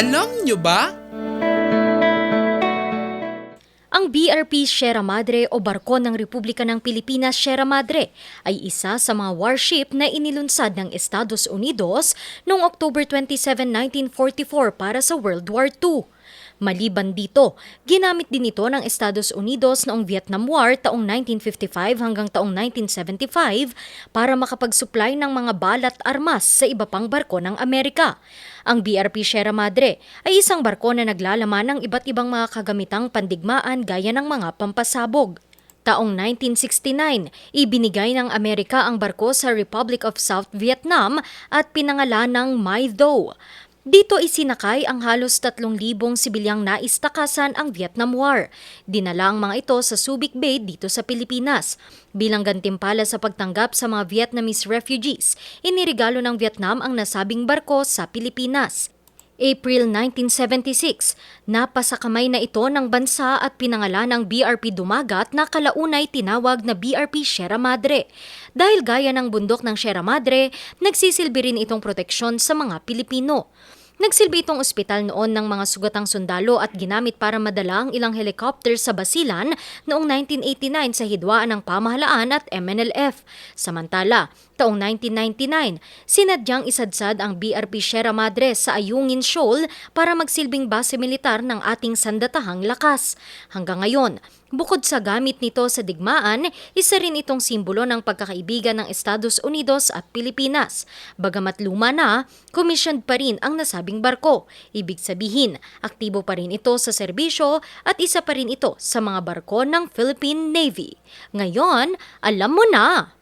Alam nyo ba? Ang BRP Sierra Madre o barko ng Republika ng Pilipinas Sierra Madre ay isa sa mga warship na inilunsad ng Estados Unidos noong October 27, 1944 para sa World War II. Maliban dito, ginamit din ito ng Estados Unidos noong Vietnam War taong 1955 hanggang taong 1975 para makapag-supply ng mga balat armas sa iba pang barko ng Amerika. Ang BRP Sierra Madre ay isang barko na naglalaman ng iba't ibang mga kagamitang pandigmaan gaya ng mga pampasabog. Taong 1969, ibinigay ng Amerika ang barko sa Republic of South Vietnam at pinangalan ng My Tho. Dito isinakay ang halos 3,000 sibilyang naistakasan ang Vietnam War. Dinala ang mga ito sa Subic Bay dito sa Pilipinas. Bilang gantimpala sa pagtanggap sa mga Vietnamese refugees, inirigalo ng Vietnam ang nasabing barko sa Pilipinas. April 1976, napasakamay na ito ng bansa at pinangalan ng BRP Dumagat na kalaunay tinawag na BRP Sierra Madre. Dahil gaya ng bundok ng Sierra Madre, nagsisilbi rin itong proteksyon sa mga Pilipino. Nagsilbi itong ospital noon ng mga sugatang sundalo at ginamit para madala ang ilang helicopter sa Basilan noong 1989 sa hidwaan ng pamahalaan at MNLF. Samantala, taong 1999, sinadyang isadsad ang BRP Sierra Madre sa Ayungin Shoal para magsilbing base militar ng ating sandatahang lakas. Hanggang ngayon, Bukod sa gamit nito sa digmaan, isa rin itong simbolo ng pagkakaibigan ng Estados Unidos at Pilipinas. Bagamat luma na, commissioned pa rin ang nasabing barko. Ibig sabihin, aktibo pa rin ito sa serbisyo at isa pa rin ito sa mga barko ng Philippine Navy. Ngayon, alam mo na!